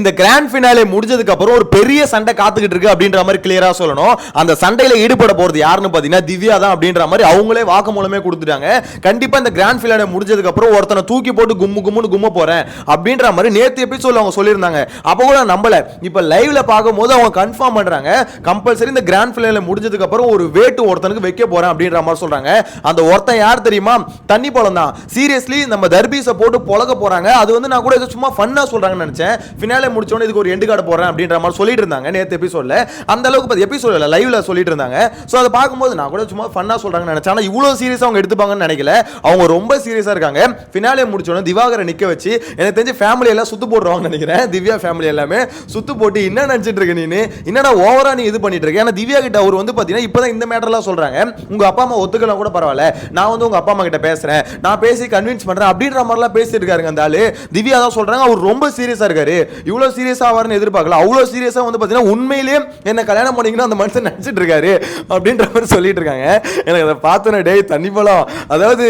இந்த grand finale முடிஞ்சதுக்கு அப்புறம் ஒரு பெரிய சண்டை காத்துக்கிட்டு இருக்கு அப்படின்ற மாதிரி கிளியரா சொல்லணும். அந்த சண்டையில ஈடுபட போறது யாருன்னு பாத்தீங்கன்னா திவ்யா தான் அப்படின்ற மாதிரி அவங்களே வாக்கு மூலமே கொடுத்துட்டாங்க. கண்டிப்பா இந்த கிராண்ட் ஃபினாலே முடிஞ்சதுக்கு அப்புறம் ஒருத்தனை தூக்கி போட்டு கும்மு கும்முன்னு கும்ம போறேன் அப்படின்ற மாதிரி நேத்து சொல்ல அவங்க சொல்லியிருந்தாங்க. அப்போ கூட நம்மள நம்பல. இப்ப லைவ்ல பார்க்கும்போது அவங்க கன்ஃபார்ம் பண்றாங்க. கம்பல்சரி இந்த கிராண்ட் ஃபினாலே முடிஞ்சதுக்கு அப்புறம் ஒரு வேட்டு ஒருத்தனுக்கு வைக்க போறேன் அப்படின்ற மாதிரி சொல்றாங்க. அந்த ஒருத்தன் யார் தெரியுமா? தண்ணி பழம் தான் சீரியஸ்லி நம்ம தர்பீஸை போட்டு பொழக போறாங்க. அது வந்து நான் கூட சும்மா ஃபன்னா சொல்றாங்கன்னு நினைச்சேன். வேலை முடிச்சோன்னே இதுக்கு ஒரு எண்டு கார்டு போடுறேன் அப்படின்ற மாதிரி சொல்லிட்டு இருந்தாங்க. நேற்று எபிசோட்ல அந்த அளவுக்கு பார்த்து எபிசோட் இல்லை லைவ்ல சொல்லிட்டு இருந்தாங்க. ஸோ அதை பார்க்கும்போது நான் கூட சும்மா ஃபன்னா சொல்றாங்கன்னு நினச்சேன். ஆனால் இவ்வளோ சீரியஸாக அவங்க எடுத்துப்பாங்கன்னு நினைக்கல. அவங்க ரொம்ப சீரியஸாக இருக்காங்க. ஃபினாலே முடிச்சோன்னே திவாகரை நிற்க வச்சு எனக்கு தெரிஞ்சு ஃபேமிலி எல்லாம் சுத்து போடுறவங்க நினைக்கிறேன். திவ்யா ஃபேமிலி எல்லாமே சுத்து போட்டு என்ன நினச்சிட்டு இருக்க நீ என்னடா ஓவரா நீ இது பண்ணிட்டு இருக்க? ஏன்னா திவ்யா கிட்ட அவர் வந்து பார்த்தீங்கன்னா இப்போதான் இந்த மேட்டர்லாம் சொல்றாங்க. உங்க அப்பா அம்மா ஒத்துக்கலாம் கூட பரவாயில்ல. நான் வந்து உங்க அப்பா அம்மா கிட்ட பேசுறேன். நான் பேசி கன்வின்ஸ் பண்றேன். அப்படின்ற மாதிரிலாம் பேசிட்டு இருக்காருங்க அந்த ஆளு. திவ்யா தான் சொல்றாங்க. அவர் ரொம்ப சீரியஸா இருக்காரு. இவ்வளோ சீரியஸாக ஆவார்னு எதிர்பார்க்கல. அவ்வளோ சீரியஸாக வந்து பார்த்தீங்கன்னா உண்மையிலேயே என்ன கல்யாணம் பண்ணிங்கன்னா அந்த மனுஷன் நினச்சிட்டு இருக்காரு அப்படின்ற மாதிரி சொல்லிட்டு இருக்காங்க. எனக்கு அதை பார்த்தோன்னே டேய் தண்ணி பழம் அதாவது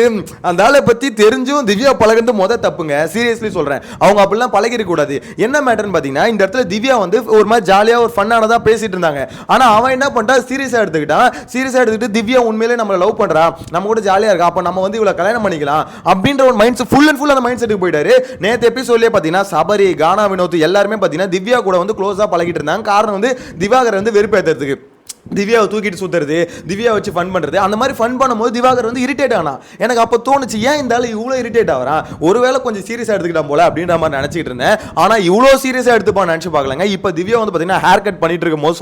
அந்த ஆளை பற்றி தெரிஞ்சும் திவ்யா பழகிறது மொதல் தப்புங்க. சீரியஸ்லி சொல்கிறேன் அவங்க அப்படிலாம் பழகிருக்க கூடாது என்ன மேட்டர்னு பார்த்தீங்கன்னா இந்த இடத்துல திவ்யா வந்து ஒரு மாதிரி ஜாலியாக ஒரு ஃபன்னானதாக பேசிட்டு இருந்தாங்க. ஆனால் அவன் என்ன பண்ணுறா சீரியஸாக எடுத்துக்கிட்டான். சீரியஸாக எடுத்துக்கிட்டு திவ்யா உண்மையிலே நம்மளை லவ் பண்ணுறான் நம்ம கூட ஜாலியாக இருக்கா? அப்போ நம்ம வந்து இவ்வளோ கல்யாணம் பண்ணிக்கலாம் அப்படின்ற ஒரு மைண்ட் ஃபுல் அண்ட் ஃபுல் அந்த மைண்ட் செட்டுக்கு போயிட்டாரு. நேரத்தை சொல்லியே பார்த்தீங்கன்னா சபரி கானா வினோத் எல்லாருமே பாத்தீங்கன்னா திவ்யா கூட வந்து க்ளோஸாக பழகிட்டு இருந்தாங்க. காரணம் வந்து திவாகர் வந்து வெறுப்பேற்றுறதுக்கு திவ்யாவை தூக்கிட்டு சுத்துறது திவ்யா வச்சு ஃபன் பண்ணுறது அந்த மாதிரி ஃபன் பண்ணும்போது திவாகர் வந்து இரிட்டேட் ஆனா. எனக்கு அப்போ தோணுச்சு ஏன் இந்த ஆளு இவ்வளோ இரிட்டேட் ஆகிறான் ஒருவேளை கொஞ்சம் சீரியஸாக எடுத்துக்கிட்டான் போல அப்படின்ற மாதிரி நினச்சிக்கிட்டு இருந்தேன். ஆனால் இவ்வளோ சீரியஸாக எடுத்துப்பான் நினச்சி பார்க்கலங்க. இப்போ திவ்யா வந்து பார்த்தீங்கன்னா ஹேர் கட் பண்ணிட்டு இருக்கும் போது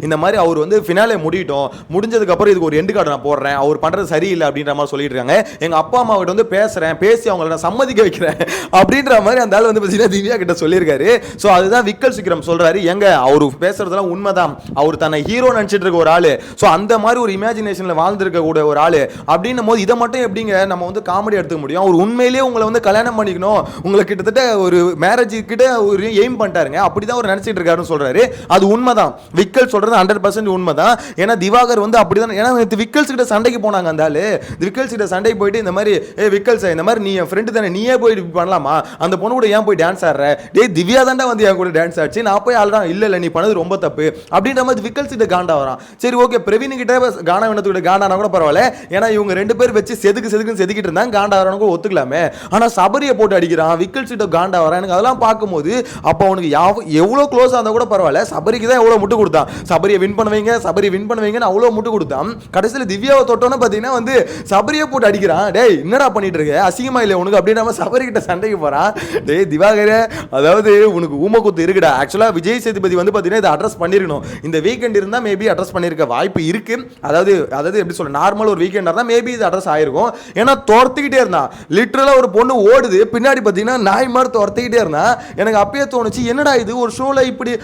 இந்த மாதிரி அவர் வந்து ஃபினாலே முடியட்டும். முடிஞ்சதுக்கு அப்புறம் இதுக்கு ஒரு எண்டு கார்டு நான் போடுறேன். அவர் பண்ணுறது சரியில்லை அப்படின்ற மாதிரி சொல்லிட்டு இருக்காங்க. எங்கள் அப்பா அம்மா கிட்ட வந்து பேசுகிறேன் பேசி அவங்கள நான் சம்மதிக்க வைக்கிறேன். அப்படின்ற மாதிரி அந்த ஆள் வந்து பார்த்தீங்கன்னா திவ்யா கிட்ட சொல்லியிருக்காரு. ஸோ அதுதான் விக்கல் சிக்ரம் சொல்கிறாரு எங்க? அவர் பேசுறதுலாம் உண்மைதான். அவர் தன்னை ஹீரோ நினச்சிட்டு இருக்க ஒரு ஆளு. ஸோ அந்த மாதிரி ஒரு இமேஜினேஷன்ல வாழ்ந்துருக்கக்கூடிய ஒரு ஆளு. அப்படின்னும் போது இதை மட்டும் எப்படிங்க நம்ம வந்து காமெடி எடுத்துக்க முடியும்? அவர் உண்மையிலேயே உங்களை வந்து கல்யாணம் பண்ணிக்கணும். உங்களை கிட்டத்தட்ட ஒரு மேரேஜ் கிட்ட ஒரு எய்ம் பண்ணிட்டாருங்க. அப்படிதான் அவர் நினச்சிட்டு இருக்காருன்னு சொல்றாரு. அது உண்மைதான். விக்கல் சொல்றது ஹண்ட்ரட் பர்சன்ட் உண்மை தான் ஏன்னா திவாகர் வந்து அப்படிதான். ஏன்னா விக்கல்ஸ் கிட்ட சண்டைக்கு போனாங்க அந்த ஆள். விக்கல்ஸ் கிட்ட சண்டைக்கு போயிட்டு இந்த மாதிரி ஏ விக்கல்ஸ் இந்த மாதிரி நீ என் ஃப்ரெண்டு தானே. நீயே போய் பண்ணலாமா? அந்த பொண்ணு கூட ஏன் போய் டான்ஸ் ஆடுற? டே திவ்யா தாண்டா வந்து என் கூட டான்ஸ் ஆச்சு நான் போய் ஆள்றான் இல்லை இல்லை நீ பண்ணது ரொம்ப தப்பு. அப்படின்ற மாதிரி விக்கல்ஸ் கிட்ட காண்டா வரான். சரி ஓகே பிரவீன் கிட்ட கானா வினத்துக்கிட்ட காண்டானா கூட பரவாயில்ல. ஏன்னா இவங்க ரெண்டு பேர் வச்சு செதுக்கு செதுக்குன்னு செதுக்கிட்டு இருந்தாங்க காண்டா வரவங்க ஒத்துக்கலாமே. ஆனா சபரியை போட்டு அடிக்கிறான் விக்கல் சீட்டை காண்டா வரான். எனக்கு அதெல்லாம் பார்க்கும்போது அப்போ அவனுக்கு யாவ எவ்வளோ க்ளோஸாக இருந்தால் கூட பரவாயில்ல. சபரிக்கு தான் எவ்வளோ முட்டு கொடுத்தான். சபரியை வின் பண்ணுவீங்க சபரி வின் பண்ணுவீங்கன்னு அவ்வளோ முட்டு கொடுத்தான். கடைசியில் திவ்யாவை தொட்டோன்னு பார்த்தீங்கன்னா வந்து சபரியை போட்டு அடிக்கிறான். டேய் என்னடா பண்ணிட்டு இருக்க? அசிங்கமா இல்லை உனக்கு? அப்படின்ற சபரி கிட்ட சண்டைக்கு போகிறான் டேய் திவாகரே அதாவது உனக்கு ஊமக்குத்து இருக்குடா. ஆக்சுவலாக விஜய் சேதுபதி வந்து பார்த்தீங்கன்னா இதை அட்ரஸ் பண்ணிருக்கணும். இந்த வீக்கெண்ட் இருந்தால் மேபி அட்ரஸ் பண்ணியிருக்க வாய்ப்பு இருக்கு. அதாவது அதாவது எப்படி சொல்ல நார்மல் ஒரு வீக்கெண்டாக இருந்தால் மேபி இது அட்ரஸ் ஆயிருக்கும். ஏன்னா துரத்துக்கிட்டே இருந்தான் லிட்ரலாக ஒரு பொண்ணு ஓடுது பின்னாடி பார்த்தீங்கன்னா நாய் மாதிரி துரத்துக்கிட்டே இருந்தான் எனக்கு அப்பயே தோணுச்சு என்னடா இது? ஒரு ஷோவில் இப்படி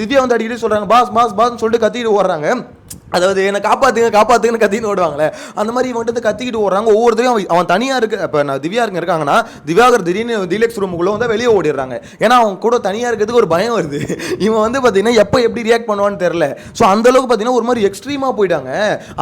திவ்யா வந்து அடிக்கடி சொல்கிறாங்க பாஸ் பாஸ் பாஸ்ன்னு சொல்லிட்டு கத்திட்டு ஓடுறாங்க. அதாவது என்ன காப்பாற்றுங்க காப்பாற்றுங்கன்னு கத்தின்னு ஓடுவாங்களே. அந்த மாதிரி இவன் வந்து கத்திக்கிட்டு ஓடுறாங்க. ஒவ்வொருத்தரையும் அவன் அவன் தனியாக இருக்க இப்போ நான் திவ்யா இருங்க இருக்காங்கன்னா திவ்யாகர் திடீர்னு டீலக்ஸ் ரூமுக்குள்ளே வந்து வெளியே ஓடிடுறாங்க. ஏன்னா அவன் கூட தனியாக இருக்கிறதுக்கு ஒரு பயம் வருது. இவன் வந்து பார்த்தீங்கன்னா எப்போ எப்படி ரியாக்ட் பண்ணுவான்னு தெரில ஸோ அந்த அளவுக்கு பார்த்தீங்கன்னா ஒரு மாதிரி எக்ஸ்ட்ரீமாக போயிட்டாங்க.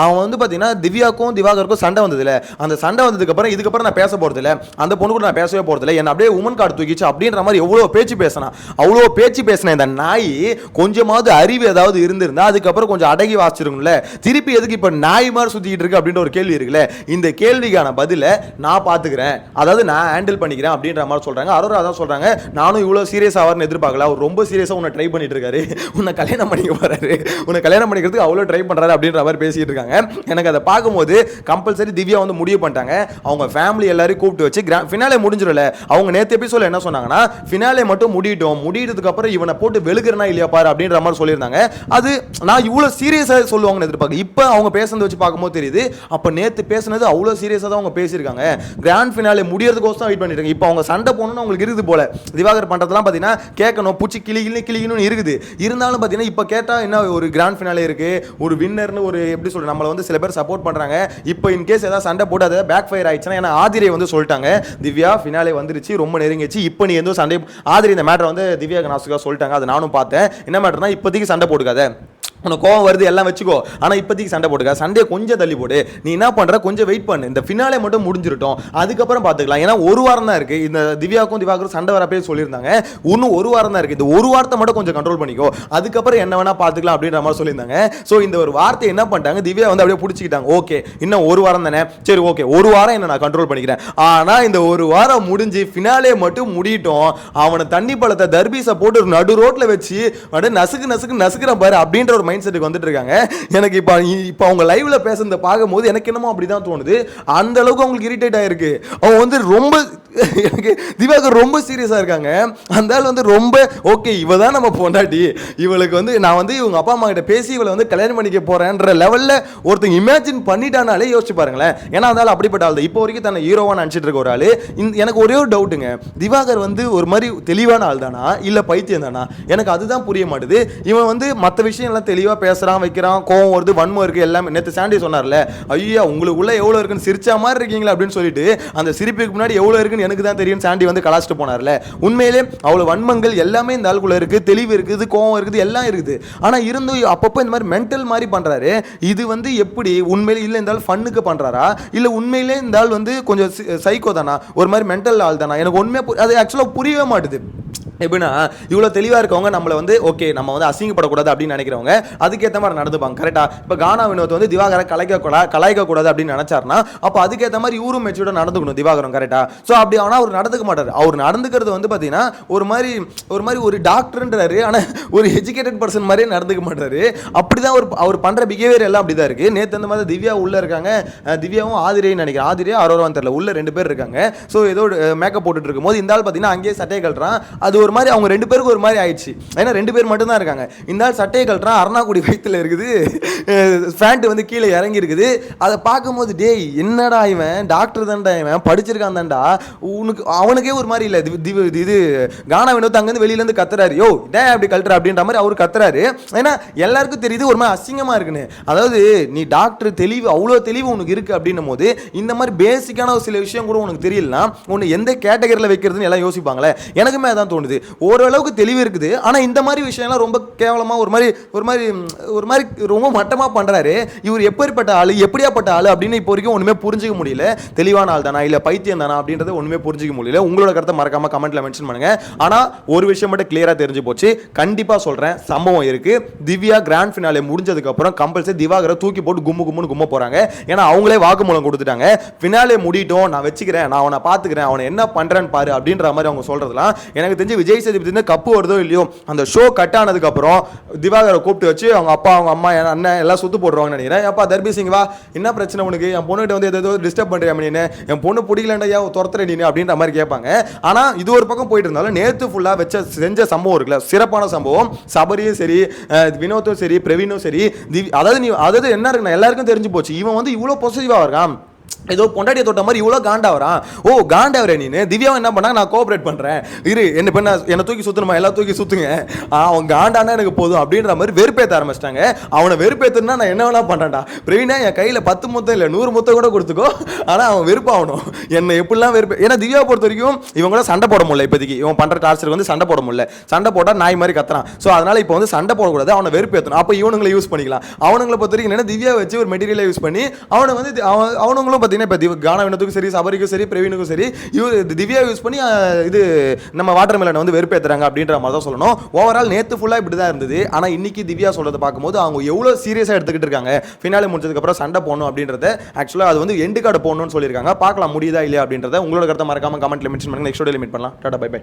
அவன் வந்து பார்த்தீங்கன்னா திவ்யாக்கும் திவாகருக்கும் சண்டை வந்ததில்ல. அந்த சண்டை வந்ததுக்கப்புறம் இதுக்கப்புறம் நான் பேச போகிறதில்ல அந்த பொண்ணு கூட நான் பேசவே போகிறதில்ல என்ன அப்படியே உமன் கார்டு தூக்கிச்சு அப்படின்ற மாதிரி எவ்வளோ பேச்சு பேசினான் அவ்வளோ பேச்சு பேசின இந்த நாய் கொஞ்சமாவது அறிவு ஏதாவது இருந்திருந்தா அதுக்கப்புறம் கொஞ்சம் அடங்கி வாசிச்சிருக்கும்ல திருப்பி எதுக்கு இப்போ நாய் மாதிரி சுற்றிக்கிட்டு இருக்கு அப்படின்ற ஒரு கேள்வி இருக்குல்ல? இந்த கேள்விக்கான பதிலை நான் பார்த்துக்கிறேன். அதாவது நான் ஹேண்டில் பண்ணிக்கிறேன் அப்படின்ற மாதிரி சொல்கிறாங்க அரோரா தான் சொல்கிறாங்க நானும் இவ்வளோ சீரியஸ் ஆவார்னு எதிர்பார்க்கல. அவர் ரொம்ப சீரியஸாக உன்னை ட்ரை பண்ணிட்டு இருக்காரு. உன்னை கல்யாணம் பண்ணிக்க போகிறாரு உன்னை கல்யாணம் பண்ணிக்கிறதுக்கு அவ்வளோ ட்ரை பண்ணுறாரு அப்படின்ற மாதிரி பேசிட்டு இருக்காங்க. எனக்கு அதை பார்க்கும்போது கம்பல்சரி திவ்யா வந்து முடிவு பண்ணிட்டாங்க. அவங்க ஃபேமிலி எல்லாரையும் கூப்பிட்டு வச்சு கிரா ஃபினாலே முடிஞ்சிடல அவங்க நேற்று எபிசோட என்ன சொன்னாங்கன்னா ஃபினாலே மட்டும் முடியட்டும். முடியறதுக்கு அப்புறம் இவனை போட்டு வெளுக்கிறனா இல்லையா பாரு அப்படின்ற மாதிரி சொல்லியிருந்தாங்க. அது நான் இவ்வளோ சீரியஸாக சொல்லுவாங்கன்னு எதிர்பார்க்க இப்போ அவங்க பேசுனதை வச்சு பார்க்கும்போது தெரியுது அப்போ நேற்று பேசுனது அவ்வளோ சீரியஸாக தான் அவங்க பேசியிருக்காங்க. கிராண்ட் ஃபினாலே முடியறதுக்கோசம் வெயிட் பண்ணிட்டு இப்போ அவங்க சண்டை போகணும்னு அவங்களுக்கு இருக்குது போல. திவாகர் பண்ணுறதுலாம் பார்த்தீங்கன்னா கேட்கணும். பூச்சி கிளி கிளி கிளிக்கணும்னு இருக்குது. இருந்தாலும் பார்த்தீங்கன்னா இப்போ கேட்டால் என்ன ஒரு கிராண்ட் ஃபினாலே இருக்கு? ஒரு வின்னர்னு ஒரு எப்படி சொல்ற நம்மளை வந்து சில பேர் சப்போர்ட் பண்ணுறாங்க இப்போ இன் கேஸ் ஏதாவது சண்டை போட்டு அதை பேக் ஃபயர் ஆயிடுச்சுன்னா ஏன்னா ஆதிரை வந்து சொல்லிட்டாங்க. திவ்யா ஃபினாலே வந்துருச்சு. ரொம்ப நெருங்கிச்சு இப்போ நீ எந்த சண்டை ஆதிரி இந்த மேட்டரை வந்து திவ்யா நாசுக்காக சொல்லிட்டாங்க. அதை நானும் பார்த்தேன். என்ன மேட்டர்னா இப்போதைக்கு சண்டை போட்டுக்காத. உனக்கு கோவம் வருது எல்லாம் வச்சுக்கோ. ஆனால் இப்போதைக்கு சண்டை போட்டுக்க சண்டையை கொஞ்சம் தள்ளி போடு. நீ என்ன பண்ணுற கொஞ்சம் வெயிட் பண்ணு. இந்த ஃபினாலே மட்டும் முடிஞ்சிருட்டோம் அதுக்கப்புறம் பார்த்துக்கலாம். ஏன்னா ஒரு வாரம் தான் இருக்குது இந்த திவ்யாவுக்கும் திவாக்கும் சண்டை வரப்பே சொல்லியிருந்தாங்க. இன்னும் ஒரு வாரம் தான் இருக்குது இந்த ஒரு வாரத்தை மட்டும் கொஞ்சம் கண்ட்ரோல் பண்ணிக்கோ. அதுக்கப்புறம் என்ன வேணால் பார்த்துக்கலாம் அப்படின்ற மாதிரி சொல்லியிருந்தாங்க. ஸோ இந்த ஒரு வார்த்தை என்ன பண்ணிட்டாங்க? திவ்யா வந்து அப்படியே பிடிச்சிக்கிட்டாங்க. ஓகே இன்னும் ஒரு வாரம் தானே? சரி ஓகே ஒரு வாரம் என்ன நான் கண்ட்ரோல் பண்ணிக்கிறேன். ஆனால் இந்த ஒரு வாரம் முடிஞ்சு ஃபினாலே மட்டும் முடியட்டும். அவனை தண்ணி பழத்தை தர்பீஸை போட்டு நடு ரோட்டில் வச்சு அப்படியே நசுக்கு நசுக்கு நசுக்கிற பாரு அப்படின்ற ஒரு மைண்ட் செட்டுக்கு வந்துட்டு இருக்காங்க. எனக்கு இப்போ இப்போ அவங்க லைவ்ல பேசுறத பார்க்கும்போது எனக்கு என்னமோ அப்படிதான் தோணுது. அந்த அளவுக்கு அவங்களுக்கு இரிட்டேட் ஆயிருக்கு. அவங்க வந்து ரொம்ப எனக்கு திவாகர் ரொம்ப சீரியஸா இருக்காங்க. அந்த ஆள் வந்து ரொம்ப ஓகே இவ தான் நம்ம பொண்டாட்டி. இவளுக்கு வந்து நான் வந்து இவங்க அப்பா அம்மா கிட்ட பேசி இவளை வந்து கல்யாணம் பண்ணிக்க போறேன்ற லெவல்ல ஒருத்தங்க இமேஜின் பண்ணிட்டானாலே யோசிச்சு பாருங்களேன். ஏன்னா அந்த ஆள் அப்படிப்பட்ட ஆள் தான். இப்போ வரைக்கும் தன்னை ஹீரோவா நினச்சிட்டு இருக்க ஒரு ஆளு. எனக்கு ஒரே ஒரு டவுட்டுங்க திவாகர் வந்து ஒரு மாதிரி தெளிவான ஆள் தானா? இல்ல பைத்தியம் தானா? எனக்கு அதுதான் புரிய மாட்டுது. இவன் வந்து மற்ற விஷயம் எல்லாம் தெளிவாக பேசுகிறான் வைக்கிறான் கோவம் வருது வன்மம் இருக்குது எல்லாமே. நேற்று சாண்டி சொன்னார்ல ஐயா உங்களுக்குள்ளே எவ்வளோ இருக்குன்னு சிரிச்சா மாதிரி இருக்கீங்களா அப்படின்னு சொல்லிட்டு அந்த சிரிப்புக்கு முன்னாடி எவ்வளோ இருக்குன்னு எனக்கு தான் தெரியும் சாண்டி வந்து கலாச்சிட்டு போனார்ல. உண்மையிலே அவ்வளோ வன்மங்கள் எல்லாமே இந்த ஆளுக்குள்ள இருக்குது தெளிவு இருக்குது கோவம் இருக்குது எல்லாம் இருக்குது. ஆனால் இருந்தும் அப்பப்போ இந்த மாதிரி மென்டல் மாதிரி பண்ணுறாரு இது வந்து எப்படி? உண்மையிலே இல்லை இந்த ஆள் ஃபன்னுக்கு பண்ணுறாரா இல்லை உண்மையிலே இந்த ஆள் வந்து கொஞ்சம் சைக்கோ தானா? ஒரு மாதிரி மென்டல் ஆள் தானா? எனக்கு உண்மையா அது ஆக்சுவலாக புரியவே மாட்டுது. எப்படின்னா இவ்வளோ தெளிவாக இருக்கவங்க நம்மளை வந்து ஓகே நம்ம வந்து அசிங்கப்படக்கூடாது அப்படின்னு நினைக்கிறவங்க அதுக்கேற்ற மாதிரி நடந்துப்பாங்க. கரெக்டாக இப்போ கானா வினோத் வந்து திவாகரை கலைக்க கூடா அப்படின்னு நினச்சாருன்னா அப்போ அதுக்கேற்ற மாதிரி இவரும் மெச்சூர்டாக நடந்துக்கணும் திவாகரம் கரெக்டாக ஸோ அப்படி ஆனால் அவர் நடந்துக்க மாட்டார். அவர் நடந்துக்கிறது வந்து பார்த்தீங்கன்னா ஒரு மாதிரி ஒரு மாதிரி ஒரு டாக்டர்ன்றாரு ஆனால் ஒரு எஜுகேட்டட் பர்சன் மாதிரியே நடந்துக்க மாட்டாரு. அப்படிதான் அவர் அவர் பண்ணுற பிஹேவியர் எல்லாம் அப்படி தான் இருக்குது நேற்று அந்த மாதிரி திவ்யா உள்ளே இருக்காங்க. திவ்யாவும் ஆதிரியும் நினைக்கிறேன். ஆதிரியா அரோரவான் தெரியல. உள்ளே ரெண்டு பேர் இருக்காங்க. ஸோ ஏதோ மேக்கப் போட்டுட்டு இருக்கும்போது இந்த ஆள் பார்த்தீங்கன்னா அங்கேயே சட்டையை கழட்டுறான். அது ஒரு மாதிரி அவங்க ரெண்டு பேருக்கு ஒரு மாதிரி ஆயிடுச்சு. ஏன்னா ரெண்டு பேர் மட்டும் தான் இருக்காங்க. இந்த ஆள் சட்டையை கழட்டுறான் அருணாக்குடி வயித்துல இருக்குது. ஃபேண்ட் வந்து கீழே இறங்கி இருக்குது அதை பார்க்கும்போது டேய் என்னடா இவன்? டாக்டர் தான்டா இவன்? படிச்சிருக்கான் தான்டா உனக்கு அவனுக்கே ஒரு மாதிரி இல்லை. இது- இது இது கானா வினோத் அங்கேருந்து வெளியிலேருந்து கத்துறாரு. யோ டே அப்படி கழட்டுற அப்படின்ற மாதிரி அவர் கத்துறாரு. ஏன்னா எல்லாருக்கும் தெரியுது ஒரு மாதிரி அசிங்கமாக இருக்குன்னு. அதாவது நீ டாக்டர் தெளிவு அவ்வளோ தெளிவு உனக்கு இருக்குது அப்படின்னும் போது இந்த மாதிரி பேசிக்கான ஒரு சில விஷயம் கூட உனக்கு தெரியலனா உன்னை எந்த கேட்டகரியில் வைக்கிறதுன்னு எல்லாம் யோசிப்பாங்களே. எனக்குமே அதான் தோணுது. ஓரளவுக்கு தெளிவு இருக்குது. ஆனால் இந்த மாதிரி விஷயம்லாம் ரொம்ப கேவலமாக ஒரு மாதிரி ஒரு மாதிரி ஒரு மாதிரி ரொம்ப மட்டமாக பண்றாரு. இவர் எப்பேற்பட்ட ஆளு எப்படியாப்பட்ட ஆள் அப்படின்னு இப்போ வரைக்கும் ஒன்றுமே புரிஞ்சிக்க முடியல. தெளிவான ஆள் தானா இல்லை பைத்தியம் தானா அப்படின்றத ஒன்றுமே புரிஞ்சிக்க முடியல. உங்களோட கருத்தை மறக்காம கமெண்ட்டில் மென்ஷன் பண்ணுங்க. ஆனால் ஒரு விஷயம் மட்டும் கிளியராக தெரிஞ்சு போச்சு. கண்டிப்பாக சொல்கிறேன் சம்பவம் இருக்கு. திவ்யா கிராண்ட் ஃபினாலே முடிஞ்சதுக்கப்புறம் கம்பல்சரி திவாகரை தூக்கி போட்டு கும்பு கும்புன்னு கும்ப போகிறாங்க ஏன்னா அவங்களே வாக்குமூலம் கொடுத்துட்டாங்க. ஃபினாலே முடிட்டோம் நான் வச்சுக்கிறேன் நான் அவனை பார்த்துக்கிறேன் அவனை என்ன பண்ணுறேன்னு பாரு அப்படின்ற மாதிரி அவங்க சொல்றதுலாம் எனக்கு தெரிஞ்சு விஜய் சேதுபதினு கப்பு வருதோ இல்லையோ அந்த ஷோ கட் ஆனதுக்கு அப்புறம் திவாகரை கூப்பிட்டு வச்சு அவங்க அப்பா அவங்க அம்மா என் அண்ணன் எல்லாம் சுத்து போடுவாங்கன்னு நினைக்கிறேன். அப்பா தர்பி சிங் வா என்ன பிரச்சனை உனக்கு? என் பொண்ணுகிட்ட வந்து ஏதோ டிஸ்டர்ப் பண்ணுறியா அப்படின்னு என் பொண்ணு பிடிக்கலண்டா ஏன் துரத்துற நீ அப்படின்ற மாதிரி கேட்பாங்க. ஆனா இது ஒரு பக்கம் போயிட்டு இருந்தாலும் நேத்து ஃபுல்லா வச்ச செஞ்ச சம்பவம் இருக்குல்ல சிறப்பான சம்பவம். சபரியும் சரி வினோத்தும் சரி பிரவீனும் சரி திவி- அதாவது நீ அதாவது என்ன இருக்குன்னா எல்லாருக்கும் தெரிஞ்சு போச்சு. இவன் வந்து இவ்வளோ பொசிட்டிவா இருக்கான். ஏதோ பொண்டாட்டியை தொட்ட மாதிரி இவ்வளோ காண்டாவரா? ஓ காண்டாவரே நீ திவ்யாவை என்ன பண்ணா? நான் கோஆப்ரேட் பண்ணுறேன் இரு என்ன பண்ண என்னை தூக்கி சுற்றணுமா எல்லாம் தூக்கி சுற்றுங்க அவன் காண்டானா எனக்கு போதும் அப்படின்ற மாதிரி வெறுப்பேற்ற ஆரம்பிச்சிட்டாங்க. அவனை வெறுப்பேற்றுனா நான் என்ன வேணா பண்றேன்டா. பிரவீனா என் கையில் பத்து முத்தம் இல்லை நூறு முத்தம் கூட கொடுத்துக்கோ. ஆனால் அவன் வெறுப்பாகணும் என்னை எப்படிலாம் வெறுப்பு ஏன்னா திவ்யாவை பொறுத்த வரைக்கும் இவங்க கூட சண்டை போட முடியல இப்போதைக்கு. இவன் பண்ணுற டார்ச்சருக்கு வந்து சண்டை போட முடியல. சண்டை போட்டால் நாய் மாதிரி கத்துறான். ஸோ அதனால் இப்போ வந்து சண்டை போடக்கூடாது. அவனை வெறுப்பேற்றணும் அப்போ இவனுங்களை யூஸ் பண்ணிக்கலாம். அவனுங்களை பொறுத்த வரைக்கும் என்னென்ன திவ்யா வச்சு ஒரு மெட்டீரியலை யூஸ் பண்ணி அவனை வந்து அவன் அவனுங்களும் பார்த்தீங்கன்னா இப்போ திவ் கானா வினத்துக்கும் சரி சபரிக்கும் சரி பிரவீனுக்கும் சரி திவ்யா யூஸ் பண்ணி இது நம்ம வாட்டர் மெலனை வந்து வெறுப்பேற்றுறாங்க அப்படின்ற மாதிரி தான் சொல்லணும். ஓவரால் நேற்று ஃபுல்லாக இப்படி தான் இருந்தது. ஆனால் இன்னைக்கு திவ்யா சொல்கிறத பார்க்கும்போது அவங்க எவ்வளோ சீரியஸாக எடுத்துக்கிட்டு இருக்காங்க. ஃபினாலே முடிச்சதுக்கப்புறம் சண்டை போடணும் அப்படின்றத ஆக்சுவலாக அது வந்து எண்டு கார்டு போடணும்னு சொல்லியிருக்காங்க. பார்க்கலாம் முடியுதா இல்லையா அப்படின்றத உங்களோட கருத்தை மறக்காமல் கமெண்ட்டில் மென்ஷன் பண்ணுங்கள் நெக்ஸ்ட் லிமிட் பண்ணலாம். Tata bye by